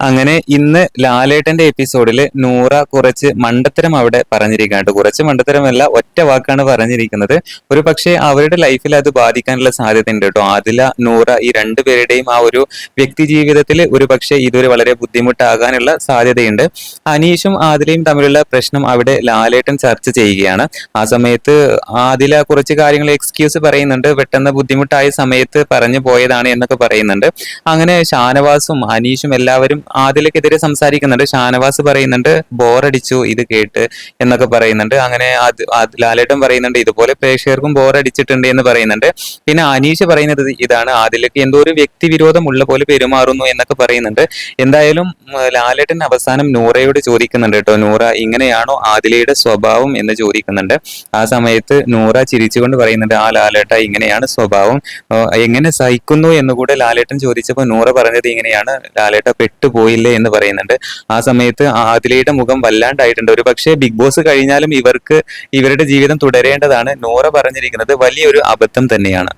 അങ്ങനെ ഇന്ന് ലാലേട്ടന്റെ എപ്പിസോഡിൽ നൂറ കുറച്ച് മണ്ടത്തരം അവിടെ പറഞ്ഞിരിക്കുകയാണ് കുറച്ച് മണ്ടത്തരമല്ല ഒറ്റ വാക്കാണ് പറഞ്ഞിരിക്കുന്നത്. ഒരു പക്ഷേ അവരുടെ ലൈഫിൽ അത് ബാധിക്കാനുള്ള സാധ്യത ഉണ്ട് കേട്ടോ. ആദില നൂറ ഈ രണ്ടുപേരുടെയും ആ ഒരു വ്യക്തി ജീവിതത്തിൽ ഒരു പക്ഷേ ഇതൊരു വളരെ ബുദ്ധിമുട്ടാകാനുള്ള സാധ്യതയുണ്ട്. അനീഷും ആദിലയും തമ്മിലുള്ള പ്രശ്നം അവിടെ ലാലേട്ടൻ ചർച്ച ചെയ്യുകയാണ്. ആ സമയത്ത് ആദില കുറച്ച് കാര്യങ്ങൾ എക്സ്ക്യൂസ് പറയുന്നുണ്ട്. പെട്ടെന്ന് ബുദ്ധിമുട്ടായ സമയത്ത് പറഞ്ഞു പോയതാണ് എന്നൊക്കെ പറയുന്നുണ്ട്. അങ്ങനെ ഷാനവാസും അനീഷും എല്ലാവരും ആദിലക്കെതിരെ സംസാരിക്കുന്നുണ്ട്. ഷാനവാസ് പറയുന്നുണ്ട് ബോറടിച്ചു ഇത് കേട്ട് എന്നൊക്കെ പറയുന്നുണ്ട്. അങ്ങനെ ലാലേട്ടൻ പറയുന്നുണ്ട് ഇതുപോലെ പ്രേക്ഷകർക്കും ബോറടിച്ചിട്ടുണ്ട് എന്ന് പറയുന്നുണ്ട്. പിന്നെ അനീഷ് പറയുന്നത് ഇതാണ് ആദിലക്ക് എന്തോ ഒരു വ്യക്തി വിരോധം ഉള്ള പോലെ പെരുമാറുന്നു എന്നൊക്കെ പറയുന്നുണ്ട്. എന്തായാലും ലാലേട്ടൻ അവസാനം നൂറയോട് ചോദിക്കുന്നുണ്ട് കേട്ടോ. നൂറ ഇങ്ങനെയാണോ ആദിലയുടെ സ്വഭാവം? എന്ന് ചോദിക്കുന്നുണ്ട്. ആ സമയത്ത് നൂറ ചിരിച്ചുകൊണ്ട് പറയുന്നുണ്ട് ആ ലാലേട്ട ഇങ്ങനെയാണ് സ്വഭാവം. എങ്ങനെ സഹിക്കുന്നു? എന്നുകൂടെ ലാലേട്ടൻ ചോദിച്ചപ്പോൾ നൂറ പറഞ്ഞത് ഇങ്ങനെയാണ് ലാലേട്ട പെട്ടുപോയില്ലേ എന്ന് പറയുന്നുണ്ട്. ആ സമയത്ത് ആദിലയുടെ മുഖം വല്ലാണ്ടായിട്ടുണ്ട്. ഒരു പക്ഷേ ബിഗ് ബോസ് കഴിഞ്ഞാലും ഇവർക്ക് ഇവരുടെ ജീവിതം തുടരേണ്ടതാണ്. നൂറ പറഞ്ഞിരിക്കുന്നത് വലിയൊരു അബദ്ധം തന്നെയാണ്.